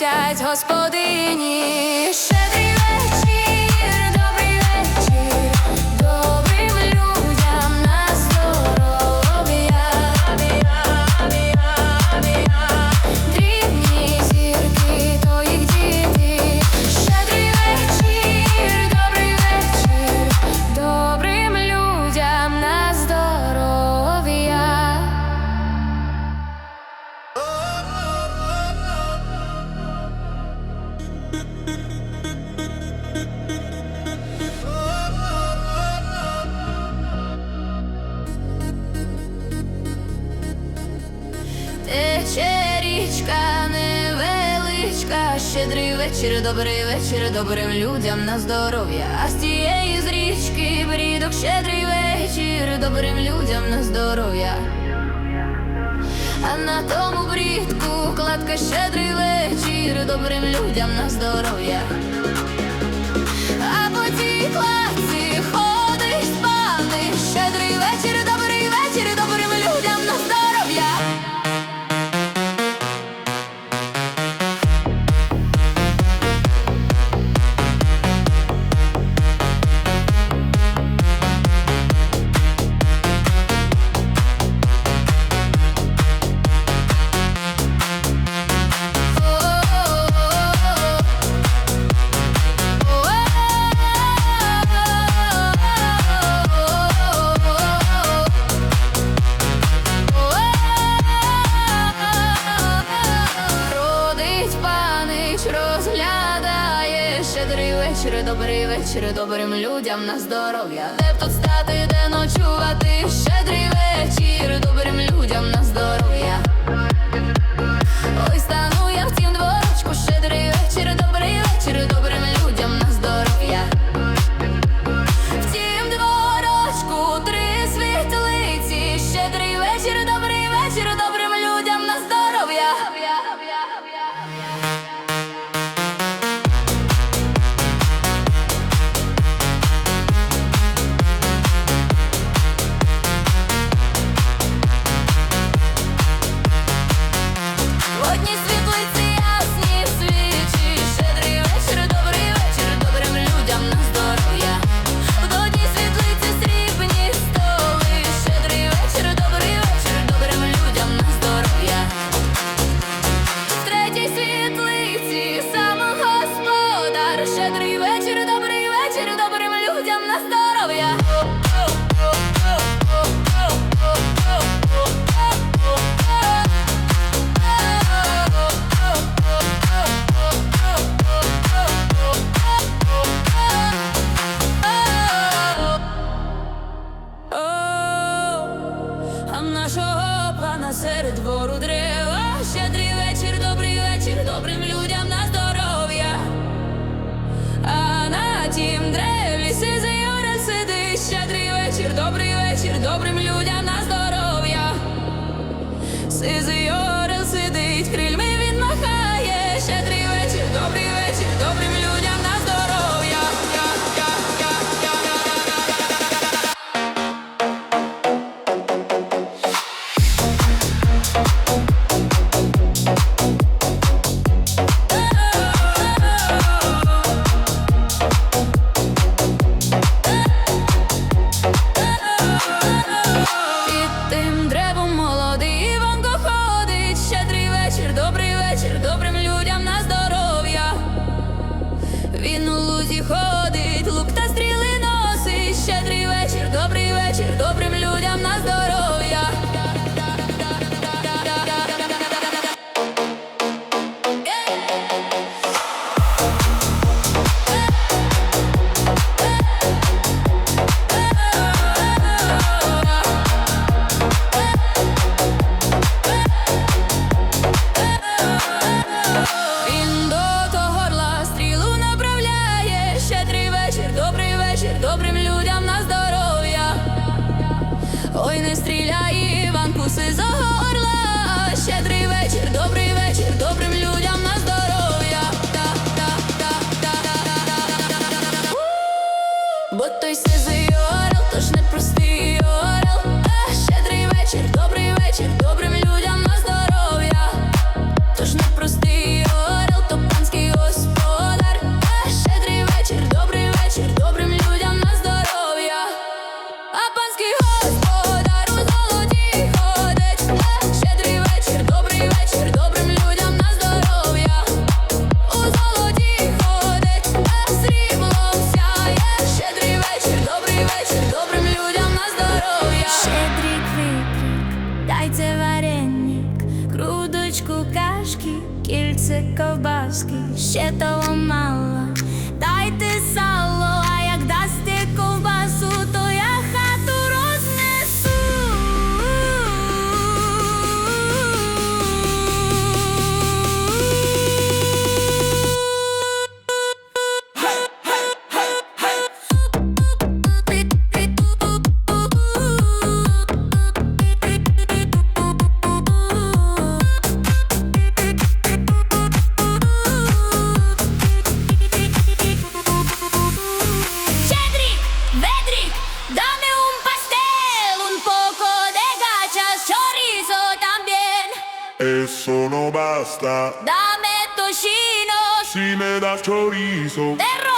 Сядь господині. Невеличка, невеличка, щедрий вечір, добрий вечір, добрим людям на здоров'я, а з тієї з річки брідок, щедрий вечір, добрим людям на здоров'я, а на тому брідку кладка щедрий вечір, добрим людям на здоров'я. вечір, добрий вечір, добрим людям на здоров'я. Де б тут стати, де ночувати, щедрий вечір, добрим людям на здоров'я. Ой, стану я в тім дворочку, щедрий вечір, добрий вечір, добрим людям. там нашого пана серед двору дерева. Щедрий вечір, добрий вечір, добрим людям на здоров'я. А на тім древі сизий орел сидить. Щедрий вечір, добрий вечір, добрим людям. на Basta Dame tocino, si me das chorizo. de